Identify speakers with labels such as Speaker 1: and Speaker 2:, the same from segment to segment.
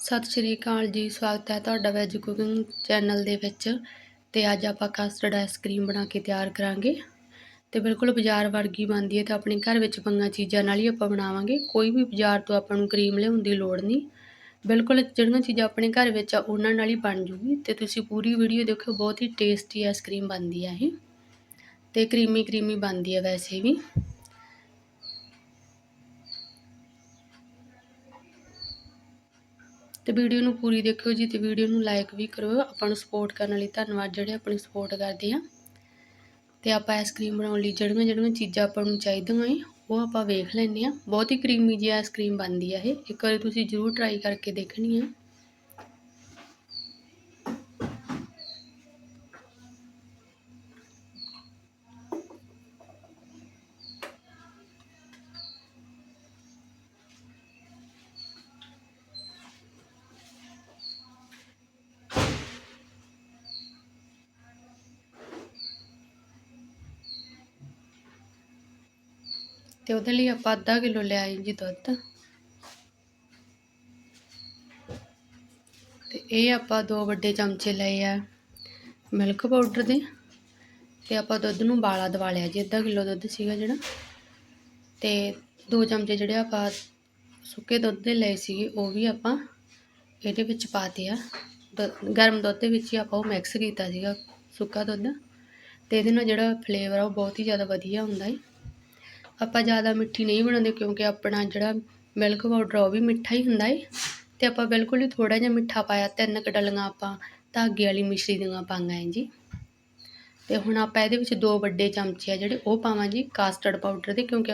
Speaker 1: ਸਤਿ ਸ਼੍ਰੀ ਅਕਾਲ ਜੀ, ਸਵਾਗਤ ਹੈ ਤੁਹਾਡਾ ਵੈਜ ਕੁਕਿੰਗ ਚੈਨਲ ਦੇ ਵਿੱਚ ਤੇ ਅੱਜ ਆਪਾਂ ਕਸਟਰਡ ਆਈਸਕ੍ਰੀਮ ਬਣਾ ਕੇ ਤਿਆਰ ਕਰਾਂਗੇ ਤੇ ਬਿਲਕੁਲ ਬਾਜ਼ਾਰ ਵਰਗੀ ਬਣਦੀ ਹੈ ਤੇ ਆਪਣੇ ਘਰ ਵਿੱਚ ਪੰਗਾ ਚੀਜ਼ਾਂ ਨਾਲ ਹੀ ਆਪਾਂ ਬਣਾਵਾਂਗੇ, ਕੋਈ ਵੀ ਬਾਜ਼ਾਰ ਤੋਂ ਆਪਾਂ ਨੂੰ ਕਰੀਮ ਲਿਆਉਣ ਦੀ ਲੋੜ ਨਹੀਂ। ਬਿਲਕੁਲ ਜਿਹੜੀਆਂ ਚੀਜ਼ਾਂ ਆਪਣੇ ਘਰ ਵਿੱਚ ਆ, ਉਹਨਾਂ ਨਾਲ ਹੀ ਬਣ ਜੂਗੀ ਤੇ ਤੁਸੀਂ ਪੂਰੀ ਵੀਡੀਓ ਦੇਖੋ, ਬਹੁਤ ਹੀ ਟੇਸਟੀ ਆਈਸਕ੍ਰੀਮ ਬਣਦੀ ਹੈ ਇਹ ਤੇ ਕਰੀਮੀ ਕਰੀਮੀ ਬਣਦੀ ਹੈ ਵੈਸੇ ਵੀ। ਤੇ ਵੀਡੀਓ ਨੂੰ ਪੂਰੀ ਦੇਖਿਓ ਜੀ ਤੇ ਵੀਡੀਓ ਨੂੰ ਲਾਈਕ ਵੀ ਕਰਿਓ। ਆਪਾਂ ਨੂੰ ਸਪੋਰਟ ਕਰਨ ਲਈ ਧੰਨਵਾਦ ਜਿਹੜੇ ਆਪਣੀ ਸਪੋਰਟ ਕਰਦੇ ਆ। ਤੇ ਆਪਾਂ ਆਈਸਕ੍ਰੀਮ ਬਣਾਉਣ ਲਈ ਜਿਹੜੀਆਂ ਜਿਹੜੀਆਂ ਚੀਜ਼ਾਂ ਆਪਾਂ ਨੂੰ ਚਾਹੀਦੀਆਂ ਏ, ਉਹ ਆਪਾਂ ਵੇਖ ਲੈਂਦੇ ਆ। ਬਹੁਤ ਹੀ ਕਰੀਮੀ ਜਿਹੀ ਆਈਸਕ੍ਰੀਮ ਬਣਦੀ ਆ ਇਹ। ਇੱਕ ਵਾਰੀ ਤੁਸੀਂ ਜ਼ਰੂਰ ਟਰਾਈ ਕਰਕੇ ਦੇਖਣੀ ਆ। ਤੇ ਉਹਦੇ ਲਈ ਆਪਾਂ ਅੱਧਾ ਕਿਲੋ ਲਿਆ ਜੀ ਦੁੱਧ। ਤੇ ਇਹ ਆਪਾਂ ਦੋ ਵੱਡੇ ਚਮਚੇ ਲਏ ਆ ਮਿਲਕ ਪਾਊਡਰ ਦੇ। ਤੇ ਆਪਾਂ ਦੁੱਧ ਨੂੰ ਬਾਲਾ ਦਵਾ ਲਿਆ ਜੀ, ਅੱਧਾ ਕਿਲੋ ਦੁੱਧ ਸੀਗਾ ਜਿਹੜਾ। ਤੇ ਦੋ ਚਮਚੇ ਜਿਹੜੇ ਆਪਾਂ ਸੁੱਕੇ ਦੁੱਧ ਦੇ ਲਏ ਸੀਗੇ, ਉਹ ਵੀ ਆਪਾਂ ਇਹਦੇ ਵਿੱਚ ਪਾਤੇ ਆ ਗਰਮ ਦੁੱਧ ਦੇ ਵਿੱਚ ਹੀ ਆਪਾਂ ਉਹ ਮਿਕਸ ਕੀਤਾ ਸੀਗਾ ਸੁੱਕਾ ਦੁੱਧ। ਤੇ ਇਹਦੇ ਨਾਲ ਜਿਹੜਾ ਫਲੇਵਰ ਆ ਉਹ ਬਹੁਤ ਹੀ ਜ਼ਿਆਦਾ ਵਧੀਆ ਹੁੰਦਾ ਹੈ ਆਪਾਂ ਜ਼ਿਆਦਾ ਮਿੱਠੀ ਨਹੀਂ ਬਣਾਉਂਦੇ ਕਿਉਂਕਿ ਆਪਣਾ ਜਿਹੜਾ ਮਿਲਕ ਪਾਊਡਰ ਉਹ ਵੀ ਮਿੱਠਾ ਹੀ ਹੁੰਦਾ ਏ। ਅਤੇ ਆਪਾਂ ਬਿਲਕੁਲ ਹੀ ਥੋੜ੍ਹਾ ਜਿਹਾ ਮਿੱਠਾ ਪਾਇਆ, ਤਿੰਨ ਕੁ ਕਡਲੀਆਂ ਆਪਾਂ ਧਾਗੇ ਵਾਲੀ ਮਿਸ਼ਰੀ ਦੀਆਂ ਪਾਈਆਂ ਜੀ। ਅਤੇ ਹੁਣ ਆਪਾਂ ਇਹਦੇ ਵਿੱਚ ਦੋ ਵੱਡੇ ਚਮਚੇ ਆ ਜਿਹੜੇ ਉਹ ਪਾਵਾਂ ਜੀ ਕਾਸਟਰਡ ਪਾਊਡਰ ਦੇ, ਕਿਉਂਕਿ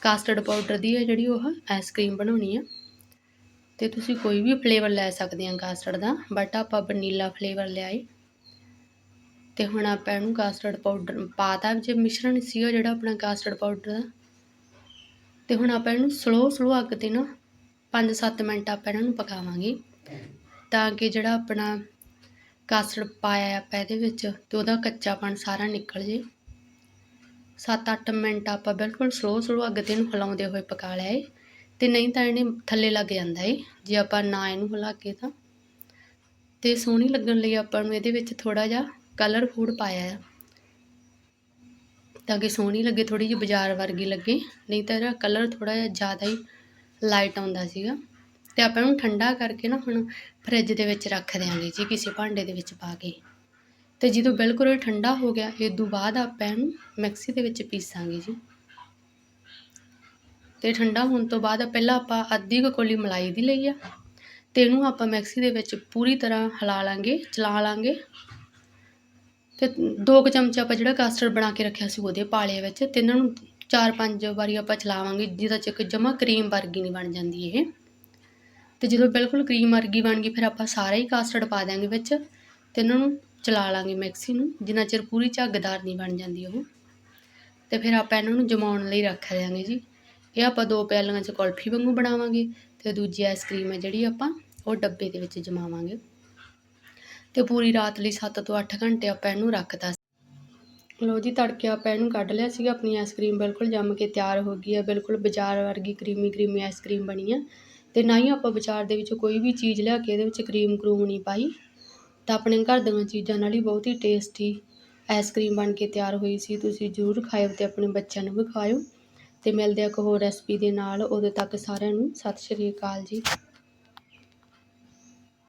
Speaker 1: ਕਾਸਟਰਡ ਪਾਊਡਰ ਦੀ ਹੈ ਜਿਹੜੀ ਉਹ ਆਈਸਕ੍ਰੀਮ ਬਣਾਉਣੀ ਆ। ਅਤੇ ਤੁਸੀਂ ਕੋਈ ਵੀ ਫਲੇਵਰ ਲੈ ਸਕਦੇ ਆ ਕਾਸਟਰਡ ਦਾ ਬਟ ਆਪਾਂ ਵਨੀਲਾ ਫਲੇਵਰ ਲਿਆ ਏ। ਅਤੇ ਹੁਣ ਆਪਾਂ ਇਹਨੂੰ ਕਾਸਟਰਡ ਪਾਊਡਰ ਪਾਤਾ ਜੇ ਮਿਸ਼ਰਣ ਸੀਗਾ ਜਿਹੜਾ ਆਪਣਾ ਕਾਸਟਰਡ ਪਾਊਡਰ ਦਾ। ਤੇ ਹੁਣ ਆਪਾਂ ਇਹਨੂੰ ਸਲੋ ਸਲੋ ਅੱਗ ਤੇ ਨਾ 5-7 ਮਿੰਟ ਆਪਾਂ ਇਹਨਾਂ ਨੂੰ ਪਕਾਵਾਂਗੇ। ਤਾਂ ਕਿ ਜਿਹੜਾ ਆਪਣਾ ਕਾਸੜ ਪਾਇਆ ਆਪਾਂ ਇਹਦੇ ਵਿੱਚ ਤੇ ਉਹਦਾ ਕੱਚਾਪਣ ਸਾਰਾ ਨਿਕਲ ਜੇ। 7-8 ਮਿੰਟ ਆਪਾਂ ਬਿਲਕੁਲ ਸਲੋ ਸਲੋ ਅੱਗ ਤੇ ਇਹਨੂੰ ਹਿਲਾਉਂਦੇ ਹੋਏ ਪਕਾ ਲਿਆ ਏ। ਤੇ ਨਹੀਂ ਤਾਂ ਇਹਨੇ ਥੱਲੇ ਲੱਗ ਜਾਂਦਾ ਏ, ਜੇ ਆਪਾਂ ਨਾ ਇਹਨੂੰ ਹਿਲਾ ਕੇ ਤਾਂ। ਤੇ ਸੋਹਣੀ ਲੱਗਣ ਲਈ ਆਪਾਂ ਨੂੰ ਇਹਦੇ ਵਿੱਚ ਥੋੜਾ ਜਿਹਾ ਕਲਰ ਫੂਡ ਪਾਇਆ ਆ। ਤਾਂ ਕਿ ਸੋਹਣੀ ਲੱਗੇ, ਥੋੜ੍ਹੀ ਜਿਹੀ ਬਾਜ਼ਾਰ ਵਰਗੀ ਲੱਗੇ। ਨਹੀਂ ਤਾਂ ਇਹਦਾ ਕਲਰ ਥੋੜ੍ਹਾ ਜਿਹਾ ਜ਼ਿਆਦਾ ਹੀ ਲਾਈਟ ਆਉਂਦਾ ਸੀਗਾ। ਅਤੇ ਆਪਾਂ ਨੂੰ ਠੰਡਾ ਕਰਕੇ ਨਾ ਹੁਣ ਫਰਿੱਜ ਦੇ ਵਿੱਚ ਰੱਖ ਦਿਆਂਗੇ ਜੀ, ਕਿਸੇ ਭਾਂਡੇ ਦੇ ਵਿੱਚ ਪਾ ਕੇ। ਅਤੇ ਜਦੋਂ ਬਿਲਕੁਲ ਠੰਡਾ ਹੋ ਗਿਆ ਇਸ ਤੋਂ ਬਾਅਦ ਆਪਾਂ ਇਹਨੂੰ ਮਿਕਸੀ ਦੇ ਵਿੱਚ ਪੀਸਾਂਗੇ ਜੀ। ਤੇ ਠੰਡਾ ਹੋਣ ਤੋਂ ਬਾਅਦ ਪਹਿਲਾਂ ਆਪਾਂ ਅੱਧੀ ਕੁ ਕੋਲੀ ਮਲਾਈ ਦੀ ਲਈ ਆ। ਤੇ ਇਹਨੂੰ ਆਪਾਂ ਮਿਕਸੀ ਦੇ ਵਿੱਚ ਪੂਰੀ ਤਰ੍ਹਾਂ ਹਿਲਾ ਲਾਂਗੇ, ਚਲਾ ਲਾਂਗੇ। ਤੇ ਦੋ ਕੁ ਚਮਚ ਆਪਾਂ ਜਿਹੜਾ ਕਸਟਰਡ ਬਣਾ ਕੇ ਰੱਖਿਆ ਸੀ ਉਹਦੇ ਪਾਲੇ ਵਿੱਚ ਤੇ ਇਹਨਾਂ ਨੂੰ ਚਾਰ ਪੰਜ ਵਾਰੀ ਆਪਾਂ ਚਲਾਵਾਂਗੇ, ਜਿਹਦਾ ਚੱਕ ਜਮਾ ਕਰੀਮ ਵਰਗੀ ਨਹੀਂ ਬਣ ਜਾਂਦੀ ਇਹ। ਤੇ ਜਦੋਂ ਬਿਲਕੁਲ ਕਰੀਮ ਵਰਗੀ ਬਣ ਗਈ, ਫਿਰ ਆਪਾਂ ਸਾਰਾ ਹੀ ਕਸਟਰਡ ਪਾ ਦਾਂਗੇ ਵਿੱਚ ਤੇ ਇਹਨਾਂ ਨੂੰ ਚਲਾ ਲਾਂਗੇ ਮਿਕਸੀ ਨੂੰ, ਜਿੰਨਾ ਚਿਰ ਪੂਰੀ ਝੱਗਦਾਰ ਨਹੀਂ ਬਣ ਜਾਂਦੀ ਉਹ। ਤੇ ਫਿਰ ਆਪਾਂ ਇਹਨਾਂ ਨੂੰ ਜਮਾਉਣ ਲਈ ਰੱਖ ਦਿਆਂਗੇ ਜੀ। ਇਹ ਆਪਾਂ ਦੋ ਪਿਆਲੀਆਂ 'ਚ ਕੁਲਫੀ ਵਾਂਗੂ ਬਣਾਵਾਂਗੇ ਤੇ ਦੂਜੀ ਆਈਸਕ੍ਰੀਮ ਹੈ ਜਿਹੜੀ ਆਪਾਂ ਉਹ ਡੱਬੇ ਦੇ ਵਿੱਚ ਜਮਾਵਾਂਗੇ। ਤੇ ਪੂਰੀ ਰਾਤ ਲਈ 7 ਤੋਂ 8 ਘੰਟੇ ਆਪਾਂ ਇਹਨੂੰ ਰੱਖਤਾ ਲੋ ਜੀ, ਤੜਕੇ ਆਪਾਂ ਇਹਨੂੰ ਕੱਢ ਲਿਆ ਸੀਗਾ, ਆਪਣੀ ਆਈਸਕ੍ਰੀਮ ਬਿਲਕੁਲ ਜੰਮ ਕੇ ਤਿਆਰ ਹੋ ਗਈ ਹੈ, ਬਿਲਕੁਲ ਬਾਜ਼ਾਰ ਵਰਗੀ ਕਰੀਮੀ ਕਰੀਮੀ ਆਈਸਕ੍ਰੀਮ ਬਣੀ ਆ ਤੇ ਨਾ ਹੀ ਆਪਾਂ ਬਾਜ਼ਾਰ ਦੇ ਵਿੱਚ ਕੋਈ ਵੀ ਚੀਜ਼ ਲਿਆ ਕੇ ਇਹਦੇ ਵਿੱਚ ਕਰੀਮ ਕਰੂਮ ਨਹੀਂ ਪਾਈ। ਤਾਂ ਆਪਣੇ ਘਰ ਦੀਆਂ ਚੀਜ਼ਾਂ ਨਾਲ ਹੀ ਬਹੁਤ ਹੀ ਟੇਸਟੀ ਆਈਸਕ੍ਰੀਮ ਬਣ ਕੇ ਤਿਆਰ ਹੋਈ ਸੀ। ਤੁਸੀਂ ਜ਼ਰੂਰ ਖਾਇਓ ਤੇ ਆਪਣੇ ਬੱਚਿਆਂ ਨੂੰ ਵੀ ਖਾਇਓ। ਤੇ ਮਿਲਦੇ ਆ ਇੱਕ ਹੋਰ ਰੈਸਪੀ ਦੇ ਨਾਲ। ਉਦੋਂ ਤੱਕ ਸਾਰਿਆਂ ਨੂੰ ਸਤਿ ਸ਼੍ਰੀ ਅਕਾਲ ਜੀ।